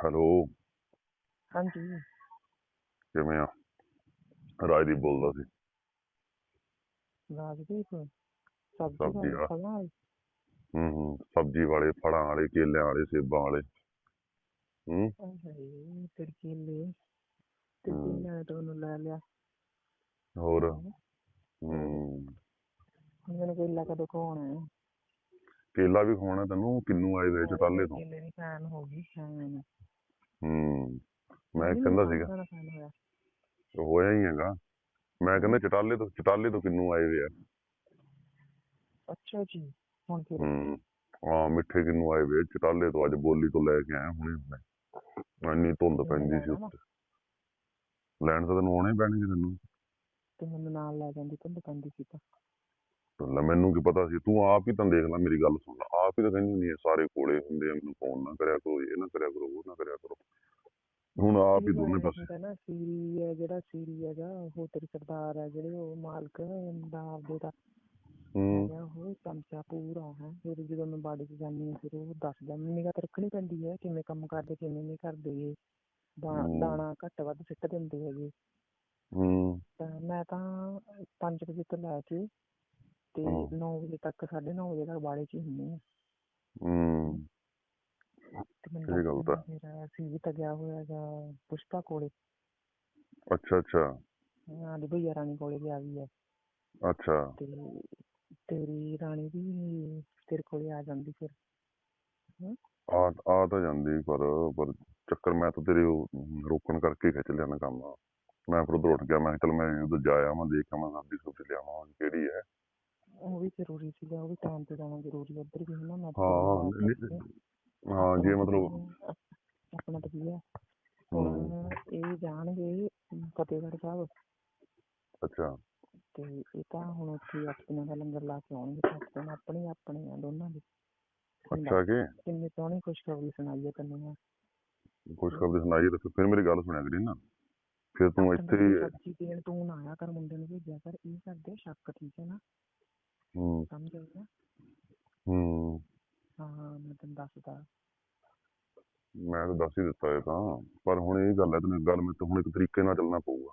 Hello. ਹਾਂਜੀ। ਕਿਵੇਂ ਆ? ਰਾਜਦੀਪ ਬੋਲਦਾ ਸੀ। ਰਾਜਦੀਪ ਸਬਜ਼ੀ ਸਬਜ਼ੀ ਵਾਲਾ ਹੂੰ ਹੂੰ ਸਬਜ਼ੀ ਵਾਲੇ ਫੜਾਂ ਵਾਲੇ ਕੇਲਿਆਂ ਵਾਲੇ ਸੇਬਾਂ ਵਾਲੇ। ਹੂੰ। ਹਾਏ ਕੇਲੇ ਤੇ ਹਮ। ਕੇਲਿਆਂ ਨੇ ਤਾਂ ਉਹਨੂੰ ਲੈ ਲਿਆ। ਹੋਰ? ਹਮ। ਹੂੰ। ਹੁਣ ਮੈਨੂੰ ਕੇਲਾ ਕਦੋਂ ਖਾਣਾ ਹੈ? ਕੇਲਾ ਵੀ ਖਵਾਉਣਾ ਤੈਨੂੰ? ਕਿੰਨੂ ਆਏ ਵੇ ਚਟਾਲੇ ਤੋਂ? ਕੇਲੇ ਦੀ ਫੈਨ ਹੋ ਗਈ ਫੈਨ ਹੂੰ ਮੈਂ ਕਹਿੰਦਾ ਸੀਗਾ। ਫੈਨ ਹੋਇਆ। ਹੋਇਆ ਹੀ ਹੈਗਾ। ਮੈਂ ਕਹਿੰਦਾ ਚਟਾਲੇ ਤੋਂ ਚਟਾਲੇ ਤੋਂ ਕਿੰਨੂ ਆਏ ਵੇ ਆ। ਅੱਛਾ ਜੀ ਹੁਣ ਫਿਰ ਹੂੰ ਹਾਂ ਮਿੱਠੇ ਕਿੰਨੂ ਆਏ ਵੇ। ਚਟਾਲੇ ਤੋਂ ਅੱਜ ਬੋਲੀ ਤੋਂ ਲੈ ਕੇ ਆਇਆ ਹੁਣੇ ਹੁਣੇ ਇੰਨੀ ਧੁੰਦ ਪੈਂਦੀ ਸੀ ਉੱਤੇ ਲੈਣ ਤਾਂ ਤੈਨੂੰ ਆਉਣੇ ਹੀ ਪੈਣਗੇ ਤੈਨੂੰ। ਤੇ ਮੈਨੂੰ ਨਾਲ ਲੈ ਜਾਂਦੀ ਧੁੰਦ ਪੈਂਦੀ ਸੀ ਤਾਂ। ਲੈ ਮੈਨੂੰ ਕੀ ਪਤਾ ਸੀ? ਤੂੰ ਆਪ ਹੀ ਤਾਂ ਦੇਖ ਲੈ ਮੇਰੀ ਗੱਲ ਸੁਣ ਲੈ। ਆਪ ਹੀ ਤਾਂ ਕਹਿੰਦੀ ਹੁੰਦੀ ਹੈ ਸਾਰੇ ਕੋਲੇ ਹੁੰਦੇ ਆ ਮੈਨੂੰ ਫੋਨ ਨਾ ਕਰਿਆ ਕਰੋ ਇਹ ਨਾ ਕਰਿਆ ਕਰੋ ਉਹ ਨਾ ਕਰਿਆ ਕਰੋ। ਹੁਣ ਆਪ ਹੀ ਦੋਨੇ ਪਾਸੇ। ਨਾ ਸੀਰੀ ਹੈ ਜਿਹੜਾ ਸੀਰੀ ਹੈਗਾ ਉਹ ਤੇਰੇ ਸਰਦਾਰ ਹੈ ਜਿਹੜੇ ਉਹ ਮਾਲਕ ਦਾ ਆਪਦੇ ਦਾ। ਹੂੰ। ਉਹ ਚਮਚਾ ਪੂਰਾ ਹੈ ਫਿਰ ਜਦੋਂ ਮੈਂ ਬਾੜੀ 'ਚ ਜਾਂਦੀ ਹਾਂ ਫਿਰ ਉਹ ਦੱਸਦਾ ਮੈਨੂੰ ਨਿਗਾਹ ਤਾਂ ਰੱਖਣੀ ਪੈਂਦੀ ਹੈ ਕਿਵੇਂ ਕੰਮ ਕਰਦੇ ਕਿਵੇਂ ਨਹੀਂ ਕਰਦੇ। ਦਾਣਾ ਘੱਟ ਵੱਧ ਸਿੱਟ ਦਿੰਦੇ ਹੈਗੇ। ਹੂੰ। ਮੈਂ ਤਾਂ 5 ਵਜੇ ਤੋਂ ਲੈ ਕੇ ਤੇ ਹਮ। 9 ਵਜੇ ਤੱਕ 9:30 ਵਜੇ ਤੱਕ ਬਾੜੇ 'ਚ ਹੀ ਹੁੰਦੀ ਹਾਂ ਹੂੰ। ਤੇ ਮੈਨੂੰ ਇਹ ਗੱਲ ਤਾਂ- ਫਿਰ ਅਸੀਂ ਵੀ ਤਾਂ ਗਿਆ ਹੋਇਆ ਹੈਗਾ ਪੁਸ਼ਪਾ ਕੋਲੇ। ਅੱਛਾ ਅੱਛਾ। ਹਾਂ ਦੀ ਭਈਆ ਰਾਣੀ ਕੋਲੇ ਗਿਆ ਵੀ ਹੈ ਅੱਛਾ। ਤੇ ਤੇਰੀ ਰਾਣੀ ਵੀ ਤੇਰੇ ਕੋਲੇ ਆ ਜਾਂਦੀ ਫਿਰ। ਆ ਆ ਤਾਂ ਜਾਂਦੀ ਪਰ ਪਰ ਚੱਕਰ ਮੈਂ ਤਾਂ ਤੇਰੇ ਰੋਕਣ ਕਰਕੇ ਖਿੱਚ ਲਿਆ ਨਾ ਕੰਮ। ਮੈਂ ਫਿਰ ਉਧਰ ਉੱਠ ਗਿਆ ਮੈਂ ਚੱਲ ਮੈਂ ਉਧਰ ਜਾ ਆਵਾਂ ਦੇਖ ਆਵਾਂ ਸਬਜ਼ੀ ਸੁਬਜ਼ੀ ਲਿਆਵਾਂ ਕਿਹੜੀ ਹੈ। ਉਹ ਵੀ ਜ਼ਰੂਰੀ ਸੀਗਾ ਉਹ ਵੀ ਟਾਈਮ ਤੇ ਜਾਣਾ ਜ਼ਰੂਰੀ ਹੈ ਉੱਧਰ ਵੀ ਹੈ ਨਾ ਮੈਂ ਤਾਂ ਹਾਂ ਨਹੀਂ- ਹਾਂ ਜੇ ਆਪਣਾ ਮਤਲਬ ਤਾਂ ਆਪਣਾ ਤਾਂ ਕੀ ਹੈ। ਹੂੰ ਹੁਣ ਇਹ ਜਾਣਗੇ ਫਤਿਹਗੜ੍ਹ ਸਾਹਿਬ। ਅੱਛਾ। ਤੇ ਇਹ ਤਾਂ ਹੁਣ ਉੱਥੇ ਅੱਠ ਦਿਨਾਂ ਦਾ ਲੰਗਰ ਲਾ ਕੇ ਆਉਣਗੇ ਤੇ ਅੱਠ ਦਿਨ ਆਪਣੇ ਹੀ ਆਪਣੇ ਆ ਦੋਨਾਂ ਦੇ। ਅੱਛਾ ਕਿ? ਕਿੰਨੀ ਸੋਹਣੀ ਖੁਸ਼ਖਬਰੀ ਸੁਣਾਈ ਹੈ ਤੈਨੂੰ ਮੈਂ। ਖਬਰ ਸੁਣਾਈ ਤੇ ਫਿਰ ਮੇਰੀ ਗੱਲ ਸੁਣਿਆ ਕਰੀ ਨਾ। ਫਿਰ ਤੂੰ ਇੱਥੇ ਹੀ ਸਬਜ਼ੀ ਦੇਣ ਤੂੰ ਨਾ ਆਇਆ ਕਰ ਮੁੰਡੇ ਨੂੰ ਭੇਜਿਆ ਕਰ ਇਹ ਕਰਦੇ ਸ਼ੱਕ ਠੀਕ ਹੈ ਨਾ? ਹੂੰ ਸਮਝ ਆਈ ਨਾ ਹੂੰ ਹਾਂ ਹਾਂ ਮੈਂ ਤੈਨੂੰ ਦੱਸਦਾ ਮੈਂ ਤਾਂ ਦੱਸ ਹੀ ਦਿੱਤਾ ਇਹ ਤਾਂ ਪਰ ਹੁਣ ਇਹ ਗੱਲ ਹੈ ਤੈਨੂੰ ਗੱਲ ਮੇਰੇ ਤੋਂ ਹੁਣ ਇੱਕ ਤਰੀਕੇ ਨਾਲ ਚੱਲਣਾ ਪਊਗਾ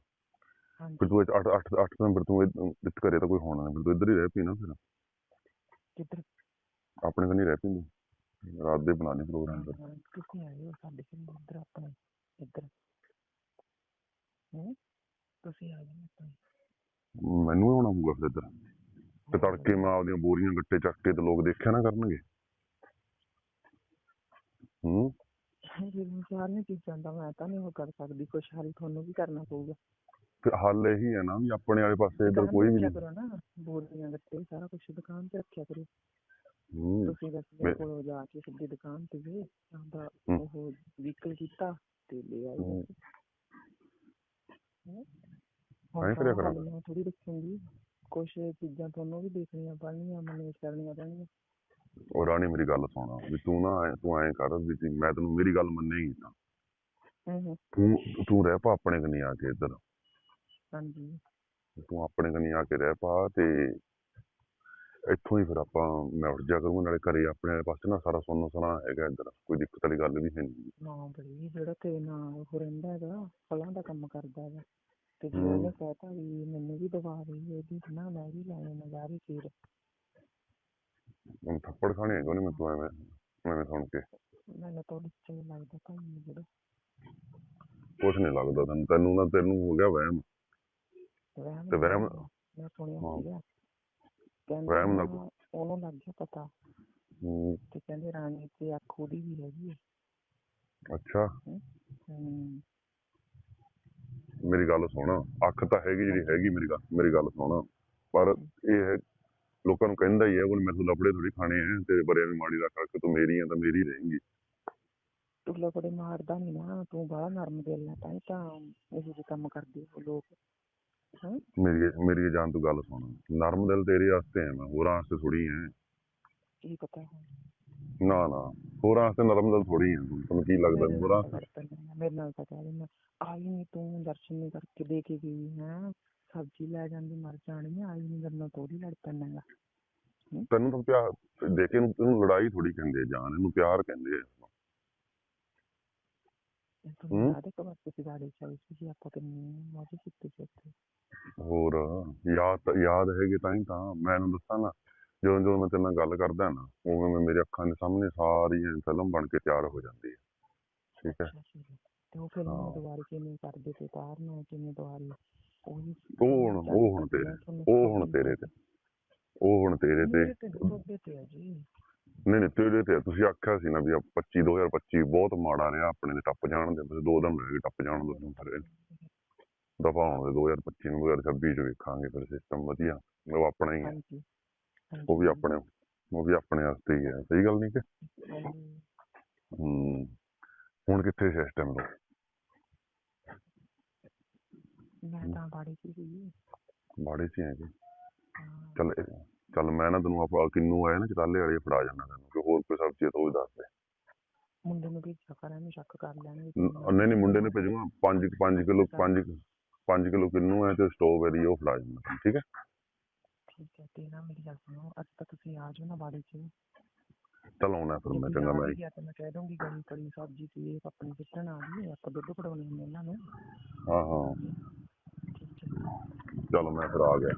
ਹਾਂਜੀ ਫਿਰ ਤੂੰ 8 8 8 ਨੰਬਰ ਤੂੰ ਇੱਥੇ ਘਰੇ ਤਾਂ ਕੋਈ ਹੋਣਾ ਨਹੀਂ ਫਿਰ ਤੂੰ ਇੱਧਰ ਹੀ ਰਹਿ ਪਈ ਨਾ ਫਿਰ ਕਿੱਧਰ ਆਪਣੇ ਕੋਲ ਨਹੀਂ ਰਹਿ ਪਈ ਰਾਤ ਦੇ ਬਣਾ ਲਈ ਪ੍ਰੋਗਰਾਮ ਫਿਰ ਹਾਂ, ਤੁਸੀਂ ਆਏ ਹੋ ਸਾਡੇ ਕੋਲ ਇੱਧਰ ਆਪਣੇ ਇੱਧਰ ਹੂੰ ਤੁਸੀਂ ਆ ਜਾਓ ਆਪਣੇ ਮੈਨੂੰ ਹੀ ਹੋਣਾ ਪਊਗਾ ਫਿਰ ਇੱਧਰ ਤੇ ਤੜਕੇ ਮੈਂ ਆਪਦੀਆਂ ਬੋਰੀਆਂ ਗੱਟੇ ਚੱਕ ਕੇ ਤੇ ਲੋਕ ਦੇਖਿਆ ਨਾ ਕਰਨਗੇ। ਹੂੰ। ਜਿਵੇਂ ਸਾਰੀਆਂ ਚੀਜ਼ਾਂ ਦਾ ਮੈਂ ਤਾਂ ਨਹੀਂ ਉਹ ਕਰ ਸਕਦੀ ਕੁਛ ਹੱਲ ਤੁਹਾਨੂੰ ਵੀ ਕਰਨਾ ਪਊਗਾ। ਤੇ ਹੱਲ ਇਹੀ ਹੈ ਨਾ ਵੀ ਆਪਣੇ ਵਾਲੇ ਪਾਸੇ ਇੱਧਰ ਕੋਈ ਵੀ ਨਹੀਂ। ਕਰੋ ਨਾ ਬੋਰੀਆਂ ਗੱਟੇ ਸਾਰਾ ਕੁਝ ਦੁਕਾਨ ਤੇ ਰੱਖਿਆ ਕਰੋ। ਹੂੰ। ਤੁਸੀਂ ਮੇਰੇ ਕੋਲ ਜਾ ਕੇ ਸਿੱਧੀ ਦੁਕਾਨ ਤੇ ਗਏ ਆਪਦਾ ਹੂੰ। ਉਹ ਵਹੀਕਲ ਕੀਤਾ ਤੇ ਲੈ ਆਏ। ਹੂੰ। ਹੂੰ। ਐਂ ਕਰਿਆ ਕਰਾਂਗੇ। ਥੋੜੀ ਰੱਖੂੰਗੀ। ਕੁਛ ਚੀਜ਼ਾਂ ਤੁਹਾਨੂੰ ਵੀ ਦੇਖਣੀਆਂ ਪੈਣਗੀਆਂ ਮੈਨੇਜ ਕਰਨੀਆਂ ਪੈਣਗੀਆਂ। ਉਹ ਰਾਣੀ ਮੇਰੀ ਗੱਲ ਸੁਣ ਵੀ ਤੂੰ ਨਾ ਐਂ- ਤੂੰ ਐਂ ਕਰ ਵੀ ਜੀ ਮੈਂ ਤੈਨੂੰ ਮੇਰੀ ਗੱਲ ਮੰਨੇਗੀ ਤਾਂ। ਹੂੰ ਹੂੰ। ਤੂੰ ਤੂੰ ਰਹਿ ਪਾ ਆਪਣੇ ਕਨੀ ਆ ਕੇ ਇੱਧਰ। ਹਾਂਜੀ। ਤੂੰ ਆਪਣੇ ਕਨੀ ਆ ਕੇ ਰਹਿ ਪਾ ਤੇ ਇੱਥੋਂ ਹੀ ਫਿਰ ਆਪਾਂ ਮੈਂ ਉੱਠ ਜਾ ਕਰੂੰਗਾ ਨਾਲੇ ਘਰੇ ਆਪਣੇ ਵਾਲੇ ਪਾਸੇ ਨਾ ਸਾਰਾ ਸੁਣਨਾ ਸੁਣਾ ਹੈਗਾ ਇੱਧਰ ਕੋਈ ਦਿੱਕਤ ਵਾਲੀ ਗੱਲ ਵੀ ਹੈ ਨਹੀਂ ਨਾ ਬੜੀ ਜਿਹੜਾ ਤੇਰੇ ਨਾਲ ਉਹ ਰਹਿੰਦਾ ਹੈਗਾ ਫਲਾਂ ਦਾ ਕੰਮ ਕਰਦਾ ਹੈਗਾ। ਤੇ ਜੇ। ਉਹਨੇ ਕਹਿਤਾ ਵੀ ਮੈਨੂੰ ਵੀ ਦਵਾ ਹੈ ਇਹਦੀ ਨਾ ਮੈਂ ਵੀ ਲੈਣੇ ਨਜ਼ਾਰੇ ਫਿਰ ਹੁਣ ਥੱਪੜ ਖਾਣੇ ਹੈਗੇ ਉਹਨੇ ਮੈਨੂੰ ਐਵੇਂ ਐਵੇਂ ਸੁਣ ਕੇ? ਮੈਨੂੰ ਤਾਂ ਉਹਦੇ ਚ ਲੱਗਦਾ ਭਾਈ ਜਿਹੜਾ। ਕੁਛ ਨਹੀਂ ਲੱਗਦਾ ਤੈਨੂੰ ਤੈਨੂੰ ਨਾ ਤੈਨੂੰ ਹੋ ਗਿਆ ਵਹਿਮ। ਵਹਿਮ ਤੇ ਵਹਿਮ- ਮੈਂ ਸੁਣਿਆ ਹਾਂ। ਸੀਗਾ। ਕਹਿੰਦੇ ਵਹਿਮ ਨਾ ਨਾ ਉਹਨੂੰ ਲੱਗ ਗਿਆ ਪਤਾ। ਹੂੰ, ਤੇ ਕਹਿੰਦੇ ਰਾਣੀ ਤੇ ਅੱਖ ਉਹਦੀ ਵੀ ਹੈਗੀ ਹੈ ਅੱਛਾ। ਹੂੰ। ਮੇਰੀ ਗੱਲ ਸੁਣ। ਅੱਖ ਤਾਂ ਹੈਗੀ ਜਿਹੜੀ ਹੈਗੀ ਮੇਰੀ ਗੱਲ ਮੇਰੀ ਗੱਲ ਸੁਣ। ਪਰ ਇਹ ਹੈ ਲੋਕਾਂ ਨੂੰ ਕਹਿੰਦਾ ਹੀ ਹੈ ਮੇਰੇ ਤੋਂ ਲਫੜੇ ਥੋੜੀ ਖਾਣੇ ਆ ਤੇਰੇ ਬਰੇ ਵੀ ਮਾੜੀ ਰੱਖ ਰੱਖ ਤੂੰ ਮੇਰੀ ਆ ਤਾਂ ਮੇਰੀ ਰਹੇਂਗੀ। ਤੂੰ ਲੋਕੜੇ ਮਾਰਦਾ ਨਹੀਂ ਨਾ ਤੂੰ ਬੜਾ ਨਰਮ ਦਿਲ ਹੈ ਤਾਂ ਹੀ ਤਾਂ ਇਹੋ ਜਿਹੇ ਕੰਮ ਕਰਦੇ ਉਹ ਲੋਕ ਹਾਂ? ਮੇਰੀ ਮੇਰੀ ਜਾਨ ਤੂੰ ਗੱਲ ਸੁਣ। ਨਰਮ ਦਿਲ ਤੇਰੇ ਵਾਸਤੇ ਹੈ ਮੈਂ ਹੋਰਾਂ ਵਾਸਤੇ ਥੋੜੀ ਹੈ ਕੀ ਪਤਾ ਹੁਣ। ਨਾ ਨਾ। ਹੋਰਾਂ ਵਾਸਤੇ ਨਰਮ ਦਿਲ ਥੋੜੀ ਹੈ ਤੈਨੂੰ ਕੀ ਲੱਗਦਾ? ਵੀ ਹੋਰਾਂ ਮੇਰੇ ਨਾਲ ਤਾਂ ਕਹਿ ਦਿੰਦਾ ਆਈ ਨਹੀਂ ਤੂੰ ਦਰਸ਼ਨ ਨਹੀਂ ਕਰਕੇ ਦੇ ਕੇ ਗਈ ਹੈ। ਸਬਜ਼ੀ ਲੈ ਜਾਂਦੀ ਮਰ ਜਾਣੀ ਆਈ ਨਹੀਂ ਮੇਰੇ ਨਾਲ ਤੋੜੀ ਲੜ ਪੈਣਾ ਹੈਗਾ। ਤੈਨੂੰ ਤਾਂ ਪਿਆਰ ਦੇਖੇ ਨੂੰ ਇਹਨੂੰ ਲੜਾਈ ਥੋੜੀ ਕਹਿੰਦੇ ਆ ਜਾਨ। ਇਹਨੂੰ ਪਿਆਰ ਕਹਿੰਦੇ ਆ। ਤੁਹਾਨੂੰ ਹੂੰ? ਯਾਦ ਹੈ ਕਬਰ ਤੁਸੀਂ ਗਾੜੀ ਚ ਆਈ ਸੀ ਜੀ ਆਪਾਂ ਕਿੰਨੀ ਮੌਜ ਕੀਤੀ ਸੀ ਉੱਥੇ। ਹੋਰ ਯਾਦ ਤਾਂ- ਯਾਦ ਹੈਗੇ ਤਾਂ ਹੀ ਤਾਂ। ਮੈਂ ਇਹਨੂੰ ਦੱਸਾਂ ਨਾ ਜਦੋਂ ਜਦੋਂ ਮੈਂ ਤੇਰੇ ਨਾਲ ਗੱਲ ਕਰਦਾ ਨਾ ਉਵੇਂ ਉਵੇਂ ਮੇਰੇ ਅੱਖਾਂ ਦੇ ਸਾਹਮਣੇ ਸਾਰੀ ਫਿਲਮ ਬਣ ਕੇ ਤਿਆਰ ਹੋ ਜਾਂਦੀ ਹੈ। ਠੀਕ ਹੈ? ਤੇ ਉਹ ਫਿਲਮ। ਨੂੰ ਦੁਬਾਰਾ ਕਿਵੇਂ ਕਰਦੇ ਤੇ ਤਾਰਨਾ ਕਿਵੇਂ ਦੁਬਾਰੀ? ਉਹੀ ਉਹ ਹੁਣ ਉਹ ਹੁਣ ਤੇਰੇ ਉਹ ਹੁਣ ਤੇਰੇ ਤੇ। ਉਹ ਹੁਣ ਤੇਰੇ ਤੇ। ਤੇ ਤੇ ਨਹੀਂ ਨਹੀਂ ਤੇਰੇ ਤੇ। ਤੁਸੀਂ ਆਖਿਆ ਸੀ ਨਾ ਵੀ 25 2025 ਬਹੁਤ ਮਾੜਾ ਰਿਹਾ ਆਪਣੇ ਦੇ ਟੱਪ ਜਾਣ ਦੇ। ਤੁਸੀਂ ਦੋ ਦਿਨ ਰਹਿ ਗਏ ਟੱਪ ਜਾਣ ਦੋ ਦਿਨ ਫਿਰ। ਦਫਾ ਹੋਣ ਦੇ 2025 ਨੂੰ 2026 ਚ ਵੇਖਾਂਗੇ ਫਿਰ ਸਿਸਟਮ ਵਧੀਆ। ਉਹ ਆਪਣਾ ਹੀ ਹੈ ਹਾਂਜੀ। ਉਹ ਵੀ ਆਪਣੇ ਉਹ ਵੀ ਆਪਣੇ ਵਾਸਤੇ ਹੀ ਹੈ। ਸਹੀ ਗੱਲ ਨਹੀਂ ਕਿ? ਹੂੰ ਹੁਣ ਕਿੱਥੇ ਸਿਸਟਮ ਦਾ ਮੈਂ ਤਾਂ ਬਾੜੀ ਚ ਸੀ ਮਾੜੇ ਚ ਹੀ ਹੈ। ਜੀ ਚੱਲ ਚੱਲ ਮੈਂ ਨਾ ਤੈਨੂੰ ਆਪਾਂ ਕਿੰਨੂ ਆਇਆ ਨਾ ਚਤਾਲੇ ਵਾਲੇ ਫੜਾ ਜਾਣਾ ਤੈਨੂੰ ਕਿ ਹੋਰ ਕੋਈ ਸਬਜ਼ੀ ਤਾਂ ਵੀ ਦੱਸ ਦੇ। ਮੁੰਡੇ ਨੂੰ ਭੇਜਿਆ ਕਰ ਇਹਨੂੰ ਸ਼ੱਕ ਕਰ ਲੈਣਗੇ ਨ- ਨਹੀਂ ਨਹੀਂ ਮੁੰਡੇ ਨੇ ਭੇਜੂਗਾ। 5 5 ਕਿਲੋ 5 5 ਕਿਲੋ ਕਿੰਨੂ ਹੈ ਤੇ ਸਟ੍ਰਾਬੇਰੀ ਉਹ ਫੜਾ ਜਾਣਾ ਠੀਕ ਹੈ? ਠੀਕ ਹੈ ਤੇ ਨਾ ਮੇਰੀ ਗੱਲ ਸੁਣੋ ਅੱਜ ਤਾਂ ਤੁਸੀਂ ਆ ਜਾਓ ਨਾ ਬਾੜੀ ਚ। ਚੱਲ ਆਉਣਾ ਫਿਰ ਮੈਂ ਚੰਗਾ ਨਾ ਮੈਂ ਤਾਂ ਮੈਂ ਕਹਿ ਦੂੰਗੀ ਗਲੀ ਕੜੀ ਸਬਜ਼ੀ ਸੀ ਇਹ ਆਪਣੀ ਸਿੱਟਣ ਆ ਗਈ ਆਪਾਂ ਦੁੱਧ ਫੜਾਉਣੇ ਹੁੰਦੇ ਇਹਨਾਂ ਨੂੰ। ਹਾਂ ਹਾਂ। ਠੀਕ ਹੈ। ਚੱਲ ਮੈਂ ਫਿਰ ਆ ਗਿਆ।